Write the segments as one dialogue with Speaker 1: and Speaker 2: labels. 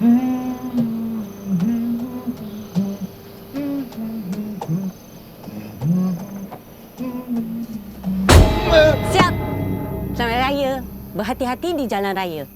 Speaker 1: Siap. Selamat raya. Berhati-hati di jalan raya.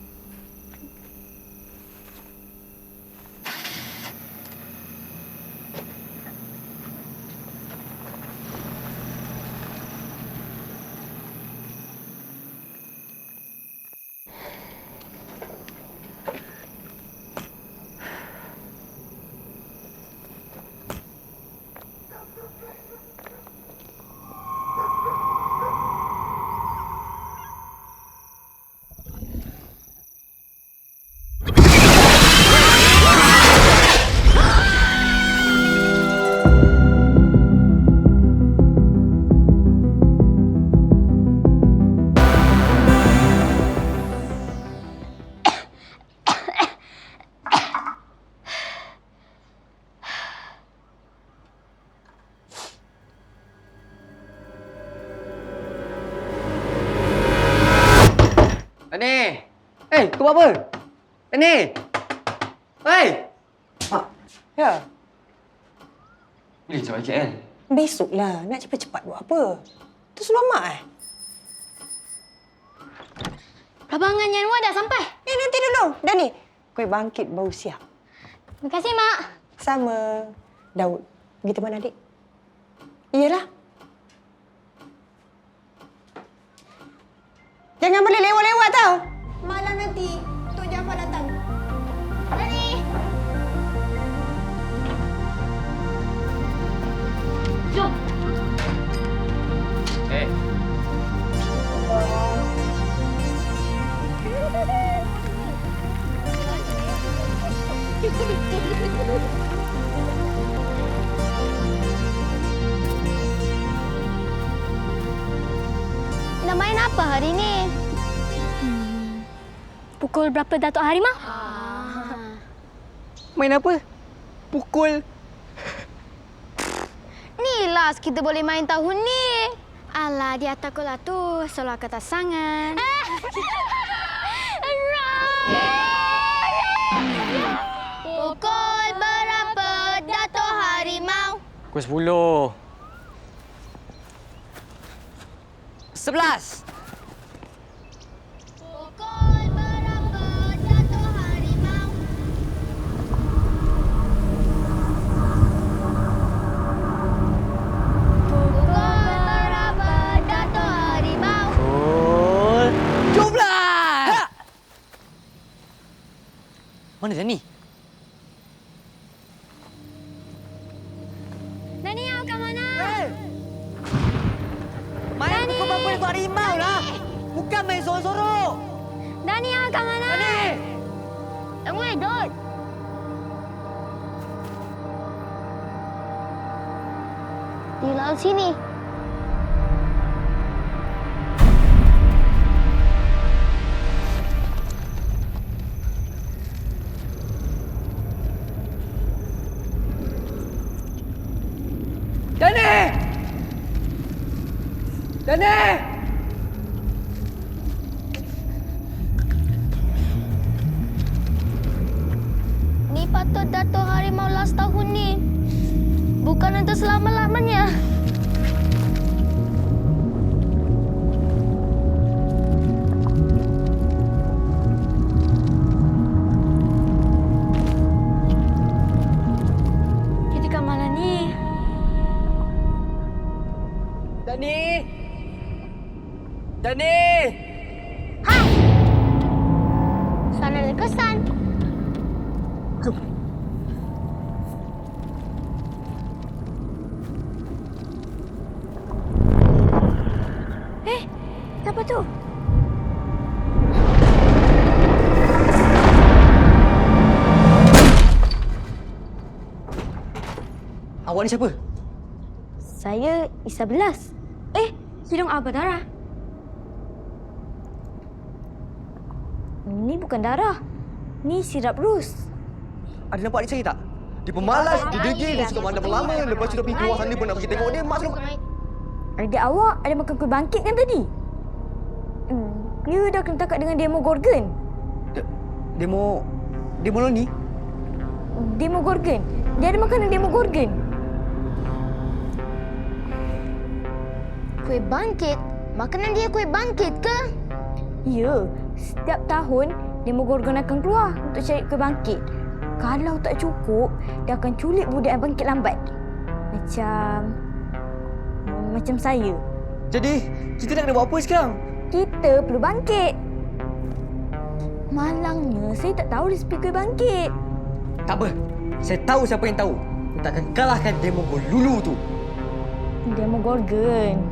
Speaker 2: Tani! Eh, kau buat apa? Tani! Hei! Mak. Ya. Boleh cepat KL.
Speaker 3: Besoklah. Nak cepat-cepat buat apa? Tu selamat eh?
Speaker 4: Abang dengan Yanwa dah sampai.
Speaker 3: Eh, nanti dulu. Dah ni. Kuih bangkit bau siap.
Speaker 4: Terima kasih, Mak.
Speaker 3: Sama. Daud. Pergi teman adik. Iyalah. Jangan boleh
Speaker 4: Nak main apa hari ni? Pukul berapa Datuk Harimau?
Speaker 2: Main apa? Pukul.
Speaker 4: Ni last kita boleh main tahun ni. Alah, dia takutlah tu. Soal kata sangat.
Speaker 2: Dua belas! Mana Tani?
Speaker 4: Nani
Speaker 2: main sorok-sorok.
Speaker 4: Dani awak kat mana?
Speaker 2: Tani!
Speaker 4: Tunggu eh, Dot. Di laut sini.
Speaker 2: Tani! Tani!
Speaker 4: Patut Datuk Harimau last tahun ni. Bukan untuk selama-lamanya. Kita kat mana ni?
Speaker 2: Tani! Tani!
Speaker 4: Sana ada kesan. Eh, siapa tu?
Speaker 2: Awak ni siapa?
Speaker 4: Saya Isa Belas. Eh, hidung apa darah? Ini bukan darah. Ni sirap rus.
Speaker 2: Ada nampak adik saya tak? Dia pemalas, dia degil, dia suka mandam lama. Lepas tu dah pergi keluar sana pun nak pergi tengok dia. Mak suruh...
Speaker 4: Adik awak ada makan kuih bangkit kan tadi? Hmm, dia dah kena tangkap dengan demo Gorgon.
Speaker 2: Dia- Demo... Demoloni?
Speaker 5: Demogorgon. Dia ada makanan Demogorgon.
Speaker 4: Kuih bangkit? Makanan dia kuih bangkit ke?
Speaker 5: Ya, setiap tahun Demogorgon akan keluar untuk cari kuih bangkit. Kalau tak cukup, dia akan culik budak yang bangkit lambat. Macam... Macam saya.
Speaker 2: Jadi, kita nak kena buat apa sekarang?
Speaker 5: Kita perlu bangkit. Malangnya, saya tak tahu resipi kuih bangkit.
Speaker 2: Tak apa. Saya tahu siapa yang tahu. Aku takkan kalahkan Demogorgon Lulu tu.
Speaker 5: Demogorgon.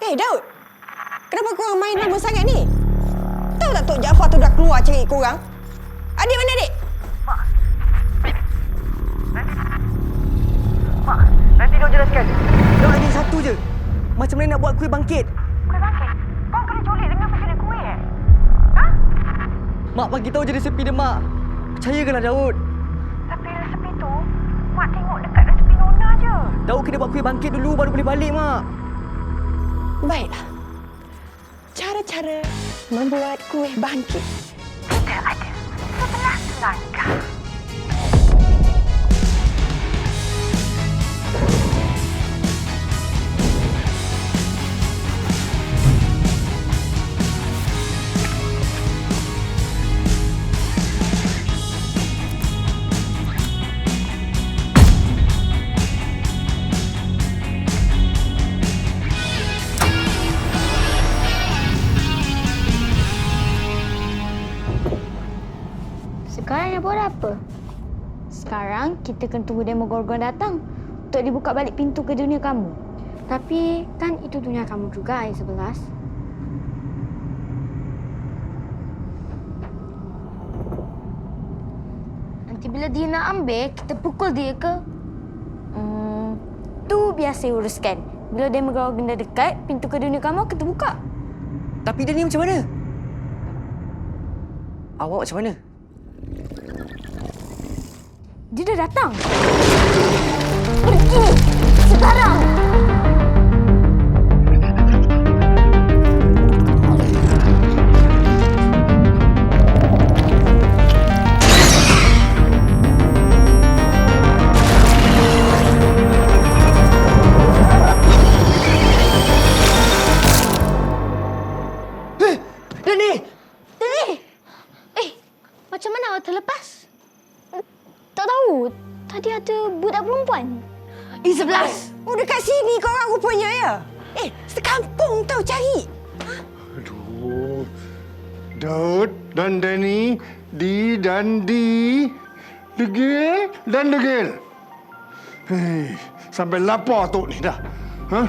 Speaker 3: Eh, Daud. Kenapa korang main lama sangat ni? Tahu tak Tok Jaafar tu dah keluar cari korang? Adik mana adik?
Speaker 2: Nanti dia jelaskan. Dia lagi satu je. Macam mana nak buat kuih bangkit?
Speaker 6: Kuih bangkit? Kau kena culik dengan penculik kuih eh?
Speaker 2: Mak bagi tahu je resepi dia, Mak. Percayakanlah Daud.
Speaker 6: Tapi resepi tu, Mak tengok dekat resepi Nona je.
Speaker 2: Daud kena buat kuih bangkit dulu baru boleh balik, Mak.
Speaker 3: Baiklah. Cara-cara membuat kuih bangkit.
Speaker 6: Kita ada sebelas langkah.
Speaker 4: Sekarang
Speaker 5: kita kena tunggu Demogorgon datang untuk dibuka balik pintu ke dunia kamu.
Speaker 4: Tapi kan itu dunia kamu juga, Ayah Sebelas. Nanti bila dia nak ambil, kita pukul dia ke?
Speaker 5: Hmm, tu biar saya uruskan. Bila Demogorgon dah dekat, pintu ke dunia kamu akan terbuka.
Speaker 2: Tapi dia ni macam mana? Awak macam mana?
Speaker 5: Dia dah datang. Pergi sekarang.
Speaker 2: Dia ni!
Speaker 4: Eh, macam mana awak terlepas? Tak tahu. Tadi ada budak perempuan.
Speaker 3: Eh, sebelas. Oh, dekat sini korang rupanya ya? Eh, sekampung tau cari.
Speaker 7: Aduh. Daud dan Danny, Di dan Di, degil dan degil. Hei, sampai lapar tu ni dah. Ha?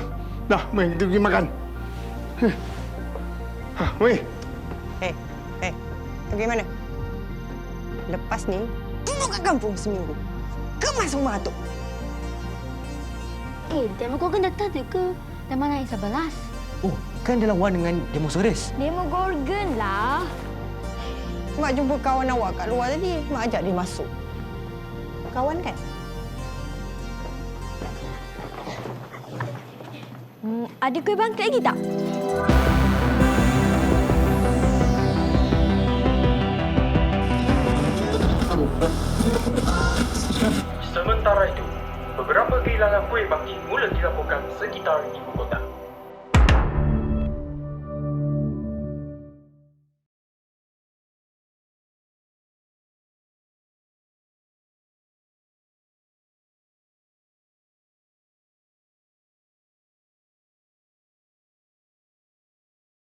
Speaker 7: Dah, main kita pergi makan. Heh. Ha, weh.
Speaker 3: Eh, eh. Pergi mana? Lepas ni, tunggu kat kampung seminggu. Kemas rumah tu.
Speaker 4: Eh, Demogorgon ada ke? Dah mana Ayah Sebelas?
Speaker 2: Oh, kan dia lawan dengan Demosaurus.
Speaker 5: Demogorgon lah.
Speaker 3: Mak jumpa kawan awak kat luar tadi. Mak ajak dia masuk. Kawan kan?
Speaker 5: Hmm, ada kuih bangkit lagi tak?
Speaker 8: Sementara itu, beberapa kehilangan kuih bangkit mula dilaporkan sekitar ibu kota.